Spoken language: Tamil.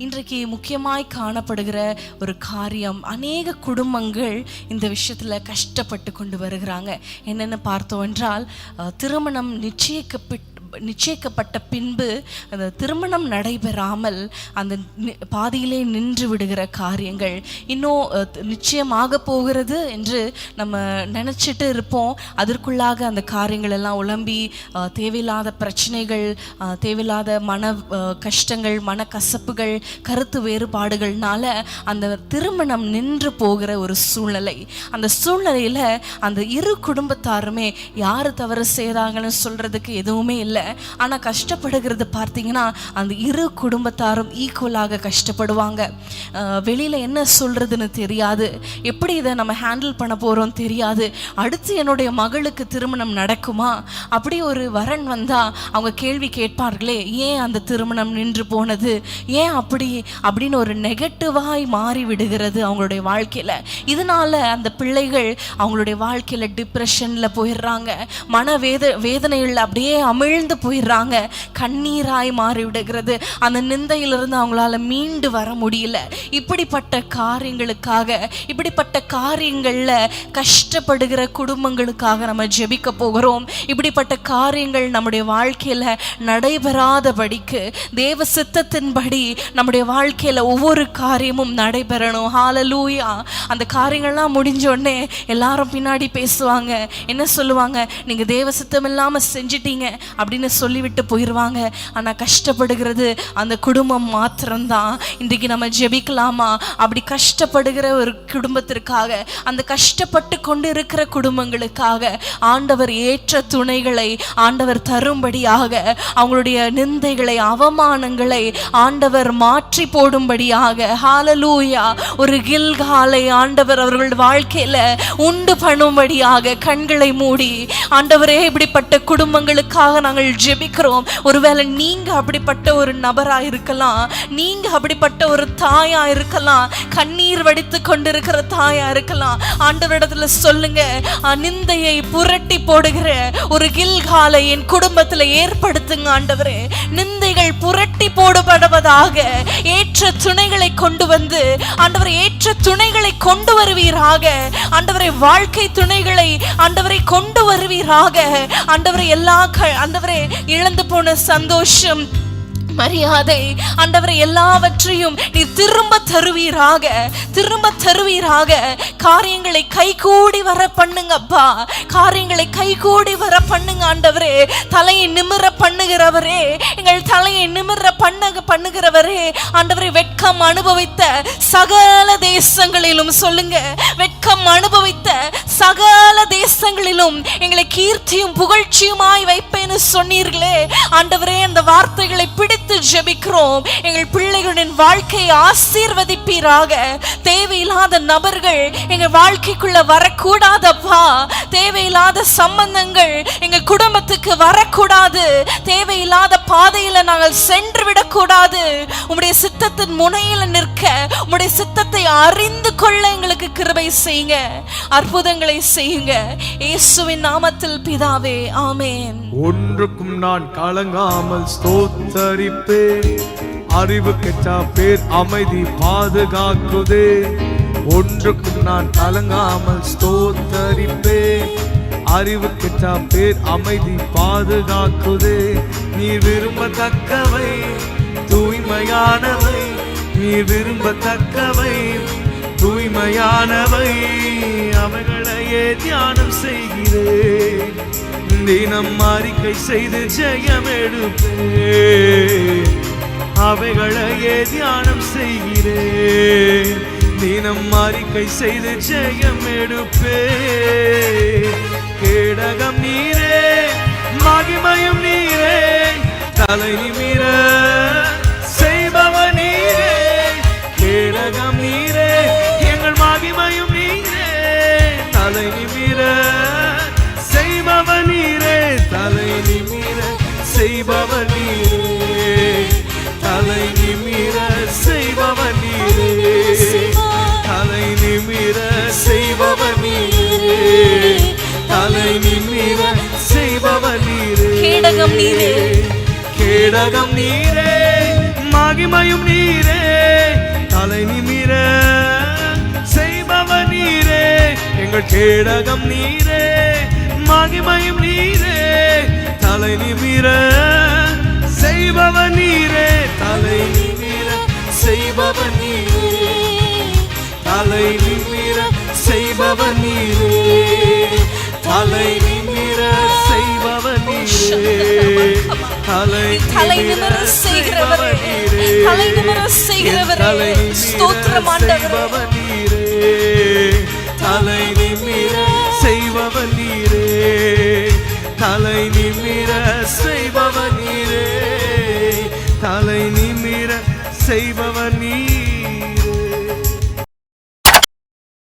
இன்றைக்கு முக்கியமாய் காணப்படுகிற ஒரு காரியம் அநேக குடும்பங்கள் இந்த விஷயத்தில் கஷ்டப்பட்டு கொண்டு வருகிறாங்க. என்னென்னு பார்த்தோம் என்றால் திருமணம் நிச்சயிக்கப்பட்டு நிச்சயிக்கப்பட்ட பின்பு அந்த திருமணம் நடைபெறாமல் அந்த பாதியிலே நின்று விடுகிற காரியங்கள் இன்னும் நிச்சயமாக போகிறது என்று நம்ம நினச்சிட்டு இருப்போம். அதற்குள்ளாக அந்த காரியங்கள் எல்லாம் உழம்பி தேவையில்லாத பிரச்சனைகள் தேவையில்லாத மன கஷ்டங்கள் மன கசப்புகள் கருத்து வேறுபாடுகள்னால அந்த திருமணம் நின்று போகிற ஒரு சூழ்நிலை. அந்த சூழ்நிலையில் அந்த இரு குடும்பத்தாருமே யார் தவறு செய்கிறாங்கன்னு சொல்கிறதுக்கு எதுவுமே இல்லை. ஆனா கஷ்டப்படுகிறது பார்த்தீங்கன்னா அந்த இரு குடும்பத்தாரும் ஈக்குவலாக கஷ்டப்படுவாங்க. வெளியில் என்ன சொல்றதுன்னு தெரியாது. எப்படி இதை நம்ம ஹேண்டில் பண்ண போகிறோம் தெரியாது. அடுத்து என்னுடைய மகளுக்கு திருமணம் நடக்குமா? அப்படி ஒரு வரன் வந்தா அவங்க கேள்வி கேட்பார்களே ஏன் அந்த திருமணம் நின்று போனது? ஏன் அப்படி? அப்படின்னு ஒரு நெகட்டிவாய் மாறி விடுகிறது அவங்களுடைய வாழ்க்கையில. இதனால அந்த பிள்ளைகள் அவங்களுடைய வாழ்க்கையில டிப்ரெஷன்ல போயிடுறாங்க. மன வேத வேதனைகள் அப்படியே அமிழ்ந்து போயிடுறாங்க. கண்ணீராய் மாறி விடுகிறது அந்த நிந்தையிலிருந்து அவங்களால மீண்டு வர முடியல. இப்படிப்பட்ட காரியங்களுக்காக இப்படிப்பட்ட காரியங்களில் கஷ்டப்படுகிற குடும்பங்களுக்காக நம்ம ஜெபிக்க போகிறோம். இப்படிப்பட்ட காரியங்கள் நம்முடைய வாழ்க்கையில் நடைபெறாதபடிக்கு தேவ சித்தத்தின்படி நம்முடைய வாழ்க்கையில ஒவ்வொரு காரியமும் நடைபெறணும். ஹாலலூயா அந்த காரியங்கள்லாம் முடிஞ்ச உடனே எல்லாரும் பின்னாடி பேசுவாங்க. என்ன சொல்லுவாங்க? நீங்க தேவ சித்தம் இல்லாமல் செஞ்சிட்டீங்க. அப்படின்னு சொல்லிவிட்டு போயிடுவாங்க ஆனா கஷ்டப்படுகிறது அந்த குடும்பம் மாத்திரம்தான். இன்றைக்கு நம்ம ஜெபிக்கலாமா? அப்படி கஷ்டப்படுகிற ஒரு குடும்பத்திற்காக அந்த கஷ்டப்பட்டு கொண்டு இருக்கிற குடும்பங்களுக்காக ஆண்டவர் ஏற்ற துணைகளை ஆண்டவர் தரும்படியாக அவங்களுடைய நிந்தைகளை அவமானங்களை ஆண்டவர் மாற்றி போடும்படியாக ஹாலலூயா ஒரு கில்காலை ஆண்டவர் அவர்கள் வாழ்க்கையில உண்டு பண்ணும்படியாக கண்களை மூடி ஆண்டவரே இப்படிப்பட்ட குடும்பங்களுக்காக நாங்கள் ஜெபிக்கிறோம். ஒருவேளை நீங்க அப்படிப்பட்ட ஒரு நபரா இருக்கலாம் நீங்க அப்படிப்பட்ட ஒரு தாயா இருக்கலாம் கண்ணீர் வடித்து கொண்டிருக்கிற தாயா இருக்கலாம். ஆண்டவரிடத்துல சொல்லுங்க நிந்தையை புரட்டி போடுகிற ஒரு கில்காலை என் குடும்பத்துல ஏற்படுத்துங்க ஆண்டவரே. நிந்தைகள் புரட்டி போடுபடுவதாக ஏற்ற துணைகளை கொண்டு வந்து ஆண்டவர் ஏற்ற துணைகளை கொண்டு வருவீராக. ஆண்டவரை வாழ்க்கை துணைகளை ஆண்டவரை கொண்டு வருவீராக. ஆண்டவரை எல்லா ஆண்டவரை ஆண்டவரே இழந்து போன சந்தோஷம். மரியாதை ஆண்டவரை எல்லாவற்றையும் நீ திரும்ப தருவீராக திரும்ப தருவீராக. காரியங்களை கைகூடி வர பண்ணுங்க அப்பா. காரியங்களை கைகூடி வர பண்ணுங்க ஆண்டவரே. தலையை நிமிர பண்ணுகிறவரே. எங்கள் தலையை நிமிர பண்ண பண்ணுகிறவரே. ஆண்டவரை வெட்கம் அனுபவித்த சகல தேசங்களிலும் சொல்லுங்க. வெட்கம் அனுபவித்த தேசங்களிலும் எங்களை கீர்த்தியும் புகழ்ச்சியுமாய் வைப்பேன்னு சொன்னீர்களே. ஆண்டவரே அந்த வார்த்தைகளை பிடித்து ஜெபிக்கிறோம். எங்கள் பிள்ளைகளின் வாழ்க்கையை ஆசீர்வதிப்பீராக. தேவையில்லாத நபர்கள் எங்கள் வாழ்க்கைக்குள்ள வரக்கூடாதப்பா. தேவையில்லாத சம்பந்தங்கள் எங்க குடும்பத்துக்கு வரக்கூடாது. தேவையில்லாத பாதையில நாங்கள் சென்று விடக்கூடாது. உம்முடைய சித்தத்தின் முனையில நிற்க உம்முடைய சித்தத்தை அறிந்து கொள்ள எங்களுக்கு கிருபை செய்யுங்க. அற்புதங்களை செய்யுங்க. இயேசுவின் நாமத்தில் பிதாவே ஆமேன். ஒன்றுக்கும் நான் கலங்காமல் ஸ்தோத்தரிப்பேன் அறிவு கெட்டா பேர் அமைதி பாதுகாக்குதே. ஒன்றுக்கும் நான் கலங்காமல் ஸ்தோத்தரிப்பேன் அறிவு கெட்டா பேர் அமைதி பாதுகாக்குதே. நீ விரும்பத்தக்கவை தூய்மையானவை நீ விரும்பத்தக்கவை. உண்மையானவை அவைகளையே தியானம் செய்கிறேன். தினம் அறிக்கை செய்து ஜெயம் எடுப்பேன். அவைகளையே தியானம் செய்கிறேன். தினம் அறிக்கை செய்து ஜெயம் எடுப்பேன். கேடகம் நீரே மகிமையும் நீரே தலை தலை நிமிர செய்பவன் நீரே தலை நிமிர செய்பவன் நீரே தலை நிமிர செய்பவன் நீரே கேடகம் நீரே. கேடகம் நீரே. மகிமையும் நீரே. தலை நிமிர செய்பவன் நீரே எங்கள் கேடகம் நீரே. மகிமையும் நீரே. தலை நிமிர செய்பவன் நீரே தலை நிமிர செய்பவன் நீரே தலை நிமிர செய்பவன் நீரே தலை நிமிர செய்பவன் நீரே தலை தலை நிமிர செய்கிறவரே. தலை நிமிர செய்கிறவரே ஸ்தோத்திரம் ஆண்டவரே. தலை நிமிர செய்பவன் நீரே தலை நிமிர செய்பவன்